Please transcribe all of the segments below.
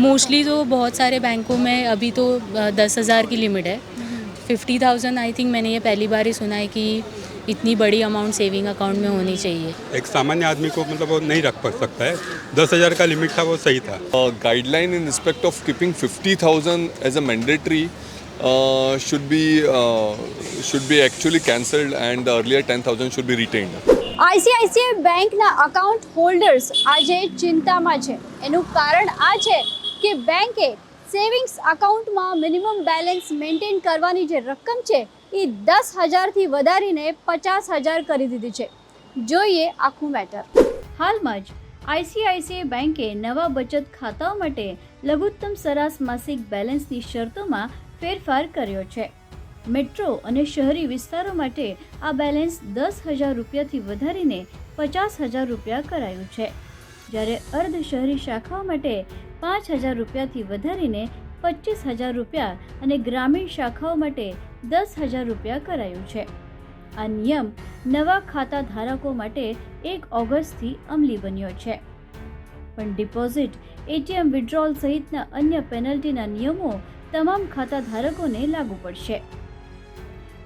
Mostly तो बहुत सारे बैंकों में अभी तो दस हज़ार की लिमिट है फिफ्टी थाउजेंड आई थिंक मैंने ये पहली बार ही सुना है कि इतनी बड़ी अमाउंट सेविंग अकाउंट में होनी चाहिए एक सामान्य आदमी को मतलब वो नहीं रख पा सकता है दस हज़ार का लिमिट था वो सही था uh, guideline in respect of keeping 50000 as a mandatory uh, should be uh, should be actually cancelled and the earlier 10000 should be retained ICICI બેંકના અકાઉન્ટ હોલ્ડર્સ આજે ચિંતામાં છે એનું કારણ આ છે કે બેંકે સેવિંગ્સ અકાઉન્ટમાં મિનિમમ બેલેન્સ મેન્ટેન કરવાની જે રકમ છે, એ દસ હજારથી વધારીને પચાસ હજાર કરી દીધી છે. જોઈએ આખું મેટર હાલમાં જ આઈસીઆઈસીઆઈ બેંકે નવા બચત ખાતાઓ માટે લઘુત્તમ સરાસ માસિક બેલેન્સની શરતોમાં ફેરફાર કર્યો છે. મેટ્રો અને શહેરી વિસ્તારો માટે આ બેલેન્સ દસ હજાર રૂપિયાથી વધારીને પચાસ હજાર રૂપિયા કરાયું છે. જ્યારે અર્ધ શહેરી શાખાઓ માટે પાંચ હજાર રૂપિયાથી વધારીને પચીસ હજાર રૂપિયા અને ગ્રામીણ શાખાઓ માટે દસ હજાર રૂપિયા કરાયું છે. આ નિયમ નવા ખાતા ધારકો માટે એક ઓગસ્ટથી અમલી બન્યો છે. પણ ડિપોઝિટ, એટીએમ વિડ્રોલ સહિતના અન્ય પેનલ્ટીના નિયમો તમામ ખાતા ધારકોને લાગુ પડશે.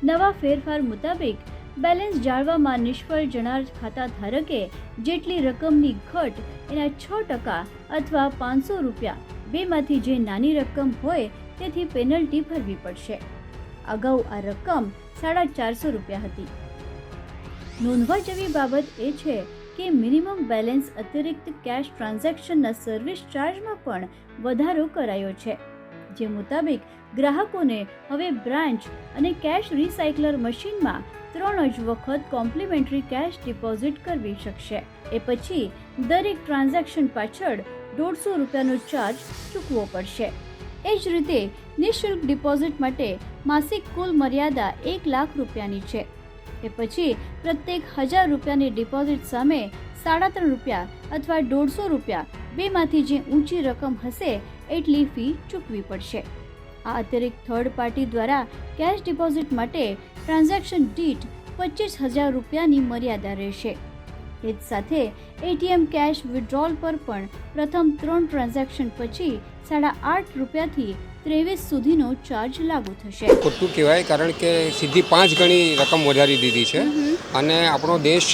નવા ફેરફાર મુતાબિક બેલેન્સ જાળવામાં નિષ્ફળ જનાર ખાતા ધારકે જેટલી રકમની ઘટ એના છ ટકા અથવા પાંચસો રૂપિયા બેમાંથી જે નાની રકમ હોય તેથી પેનલ્ટી ભરવી પડશે. અગાઉ આ રકમ સાડા ચારસો રૂપિયા હતી. નોંધવા જેવી બાબત એ છે કે મિનિમમ બેલેન્સ અતિરિક્ત કેશ ટ્રાન્ઝેક્શનના સર્વિસ ચાર્જમાં પણ વધારો કરાયો છે. જે મુતાબિક ગ્રાહકોને હવે બ્રાન્ચ અને કેશ રિસાયકલર મશીનમાં ત્રણ જ વખત કોમ્પ્લિમેન્ટરી કેશ ડિપોઝિટ કરવી શકશે. એ પછી દરેક ટ્રાન્ઝેક્શન પાછળ દોઢસો રૂપિયાનો ચાર્જ ચૂકવવો પડશે. એ જ રીતે નિઃશુલ્ક ડિપોઝિટ માટે માસિક કુલ મર્યાદા એક લાખ રૂપિયાની છે. એ પછી પ્રત્યેક હજાર રૂપિયાની ડિપોઝિટ સામે સાડા ત્રણ રૂપિયા અથવા દોઢસો રૂપિયા, બેમાંથી જે ઊંચી રકમ હશે એટલી ફી ચૂકવી પડશે. આ અતિરિક્ત થર્ડ પાર્ટી દ્વારા કેશ ડિપોઝિટ માટે ટ્રાન્ઝેક્શન દીઠ પચીસ હજાર રૂપિયાની મર્યાદા રહેશે. એ જ સાથે એટીએમ કેશ વિડ્રોલ પર પણ પ્રથમ ત્રણ ટ્રાન્ઝેક્શન પછી સાડા આઠ રૂપિયાથી ત્રેવીસ સુધીનો ચાર્જ લાગુ થશે. ખોટું કહેવાય કારણ કે સીધી પાંચ ગણી રકમ વધારી દીધી છે અને આપણો દેશ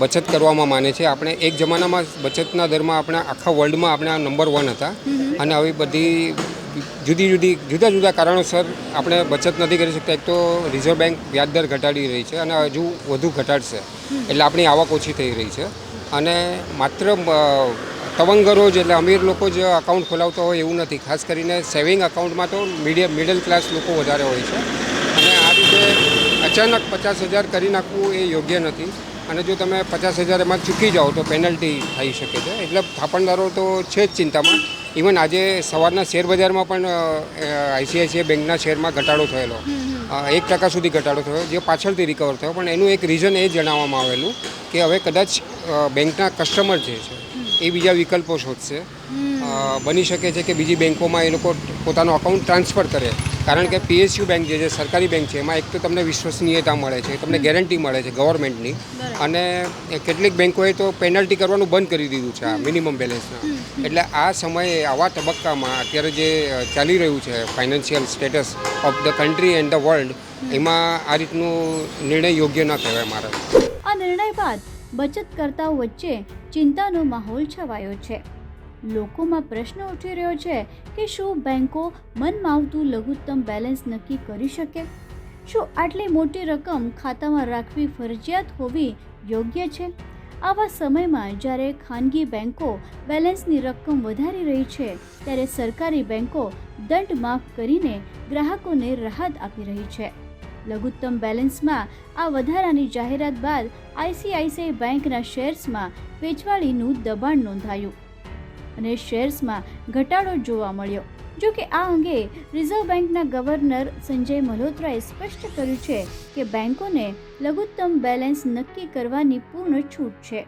બચત કરવામાં માને છે. આપણે એક જમાનામાં બચતના દરમાં આપણા આખા વર્લ્ડમાં આપણે નંબર વન હતા અને આવી બધી જુદી જુદી જુદા જુદા કારણોસર આપણે બચત નથી કરી શકતા. એક તો રિઝર્વ બેંક વ્યાજદર ઘટાડી રહી છે અને હજુ વધુ ઘટાડશે. એટલે આપણી આવક ઓછી થઈ રહી છે. અને માત્ર તવંગરો જ એટલે અમીર લોકો જ અકાઉન્ટ ખોલાવતા હોય એવું નથી. ખાસ કરીને સેવિંગ અકાઉન્ટમાં તો મીડિયમ મિડલ ક્લાસ લોકો વધારે હોય છે. અને આ રીતે અચાનક પચાસ હજાર કરી નાખવું એ યોગ્ય નથી. અને જો તમે પચાસ હજાર એમાં ચૂકી જાઓ તો પેનલ્ટી થઈ શકે છે. એટલે થાપણદારો તો છે જ ચિંતામાં. ઇવન આજે સવારના શેર બજારમાં પણ આઈસીઆઈસીઆઈ બેંકના શેરમાં ઘટાડો થયેલો. એક ટકા સુધી ઘટાડો થયો જે પાછળથી રિકવર થયો. પણ એનું એક રીઝન એ જણાવવામાં આવેલું કે હવે કદાચ બેંકના કસ્ટમર જે છે એ બીજા વિકલ્પો શોધશે. બની શકે છે કે બીજી બેંકોમાં એ લોકો પોતાનો અકાઉન્ટ ટ્રાન્સફર કરે. કારણ કે પીએસયુ બેંક જે છે સરકારી બેંક છે એમાં એક તો તમને વિશ્વસનીયતા મળે છે તમને ગેરંટી મળે છે ગવર્મેન્ટની અને કેટલીક બેંકોએ તો પેનલ્ટી કરવાનું બંધ કરી દીધું છે આ મિનિમમ બેલેન્સના એટલે આ સમયે આવા તબક્કામાં અત્યારે જે ચાલી રહ્યું છે financial status of the country and the world એમાં આ રીતનું નિર્ણય યોગ્ય ન કહેવાય મારે. આ નિર્ણય બાદ બચત કરતાઓ વચ્ચે ચિંતાનો માહોલ છવાયો છે. લોકોમાં પ્રશ્ન ઉઠી રહ્યો છે કે શું બેંકો મનમાવતું લઘુત્તમ બેલેન્સ નક્કી કરી શકે? શું આટલી મોટી રકમ ખાતામાં રાખવી ફરજિયાત હોવી યોગ્ય છે? આવા સમયમાં જ્યારે ખાનગી બેંકો બેલેન્સની રકમ વધારી રહી છે, ત્યારે સરકારી બેંકો દંડ માફ કરીને ગ્રાહકોને રાહત આપી રહી છે. લઘુત્તમ બેલેન્સમાં આ વધારાની જાહેરાત બાદ આઈસીઆઈસીઆઈ બેંકના શેર્સમાં વેચવાળીનું દબાણ નોંધાયું. અને શેર્સમાં ઘટાડો જોવા મળ્યો. જો કે આ અંગે રિઝર્વ બેંકના ગવર્નર સંજય મલ્હોત્રાએ સ્પષ્ટ કર્યું છે કે બેંકોને લઘુત્તમ બેલેન્સ નક્કી કરવાની પૂર્ણ છૂટ છે.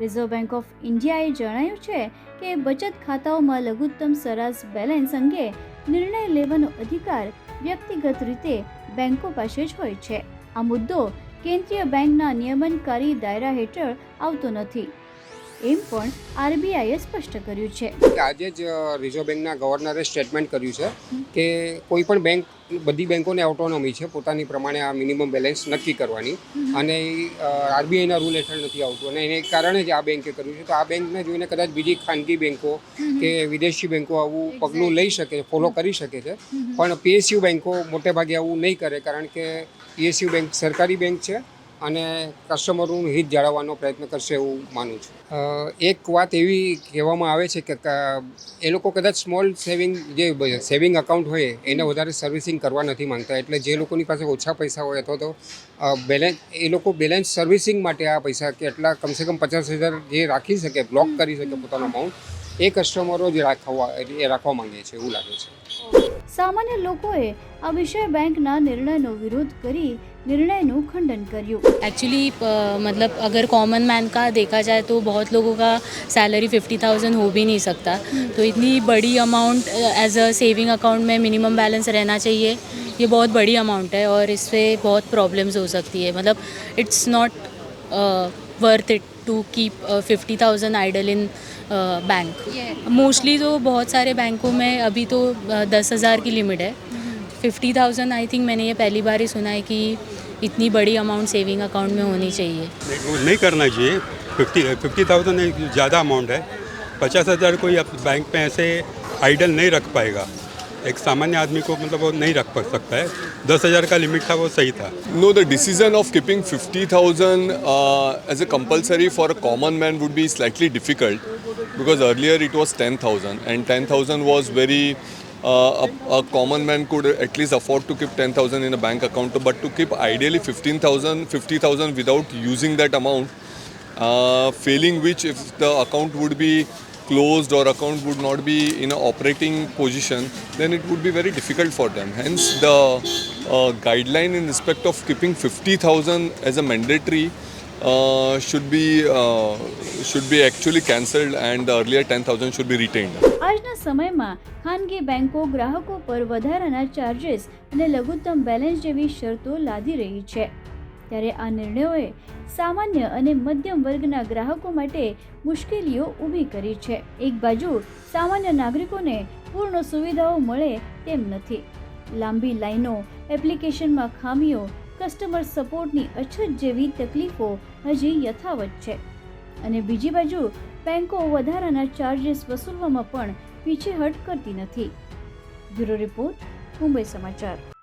રિઝર્વ બેંક ઓફ ઇન્ડિયાએ જણાવ્યું છે કે બચત ખાતાઓમાં લઘુત્તમ સરાસ બેલેન્સ અંગે નિર્ણય લેવાનો અધિકાર વ્યક્તિગત રીતે બેંકો પાસે જ હોય છે. આ મુદ્દો કેન્દ્રીય બેંકના નિયમનકારી દાયરા હેઠળ આવતો નથી. એમ પણ આરબીઆઈએ સ્પષ્ટ કર્યું છે. આજે જ રિઝર્વ બેંકના ગવર્નરે સ્ટેટમેન્ટ કર્યું છે કે કોઈ પણ બેંક, બધી બેંકોને ઓટોનોમી છે, પોતાની પ્રમાણે આ મિનિમમ બેલેન્સ નક્કી કરવાની. અને આરબીઆઈના રૂલ હેઠળ નથી આવતું. અને એને કારણે જ આ બેંકે કર્યું છે. તો આ બેંકને જોઈને કદાચ બીજી ખાનગી બેંકો કે વિદેશી બેંકો આવું પગલું લઈ શકે, ફોલો કરી શકે છે. પણ પીએસયુ બેંકો મોટે ભાગે આવું નહીં કરે, કારણ કે પીએસયુ બેંક સરકારી બેંક છે. અને કસ્ટમરનું હિત જાળવવાનો પ્રયત્ન કરશે એવું માનું છું. એક વાત એવી કહેવામાં આવે છે કે એ લોકો કદાચ સ્મોલ સેવિંગ જે સેવિંગ અકાઉન્ટ હોય એને વધારે સર્વિસિંગ કરવા નથી માંગતા. એટલે જે લોકોની પાસે ઓછા પૈસા હોય અથવા તો બેલેન્સ એ લોકો બેલેન્સ સર્વિસિંગ માટે આ પૈસા કે એટલા કમસે કમ પચાસ હજાર જે રાખી શકે બ્લોક કરી શકે પોતાનો અમાઉન્ટ એ કસ્ટમરો જ રાખવા, એ રાખવા માંગે છે એવું લાગે છે. સામાન્ય લોકોએ આ વિષય બેંકના નિર્ણયનો વિરોધ કરી निर्णय खंडन करियो एक्चुअली मतलब अगर कॉमन मैन का देखा जाए तो बहुत लोगों का सैलरी फिफ्टी थाउजेंड हो भी नहीं सकता तो इतनी बड़ी amount as a saving account में मिनिमम बैलेंस रहना चाहिए ये बहुत बड़ी अमाउंट है और इससे बहुत प्रॉब्लम्स हो सकती है मतलब it's not worth it to keep fifty thousand idle in bank mostly तो बहुत सारे बैंकों में अभी तो दस हज़ार की लिमिट है. फिफ्टी थाउज़ेंड आई थिंक मैंने ये पहली बार ही सुना है कि इतनी बड़ी अमाउंट सेविंग अकाउंट में होनी चाहिए. नहीं, करना चाहिए. फिफ्टी फिफ्टी थाउज़ेंड ज़्यादा अमाउंट है. पचास हज़ार कोई अब बैंक में ऐसे आइडल नहीं रख पाएगा. एक सामान्य आदमी को मतलब वो नहीं रख पा सकता है दस हज़ार का लिमिट था वो सही था No, the decision of keeping 50,000 uh, as a compulsory for a common man would be slightly difficult because earlier it was 10,000 and 10,000 was very. Uh, a, a common man could at least afford to keep 10,000 in a bank account, but to keep ideally 15,000, 50,000 without using that amount, uh, failing which if the account would be closed or account would not be in an operating position, then it would be very difficult for them. Hence, the uh, guideline in respect of keeping 50,000 as a mandatory uh, should be uh, should be actually cancelled, and the earlier 10,000 should be retained. આજના સમયમાં ખાનગી બેંકો ગ્રાહકો પર વધારાના ચાર્जेस અને લઘુત્તમ balance જેવી શરતો લાદી રહી છે ત્યારે આ નિર્ણયોએ સામાન્ય અને મધ્યમ વર્ગના ગ્રાહકો માટે મુશ્કેલીઓ ઊભી કરી છે. એક બાજુ સામાન્ય નાગરિકોને પૂર્ણ સુવિધાઓ મળે તેમ નથી. લાંબી લાઈનો, એપ્લિકેશનમાં ખામીઓ, કસ્ટમર સપોર્ટની અછત જેવી તકલીફો હજી યથાવત છે. અને બીજી બાજુ બેંકો વધારાના ચાર્જીસ વસૂલવામાં પણ પીછેહટ કરતી નથી. બ્યુરો રિપોર્ટ, મુંબઈ સમાચાર.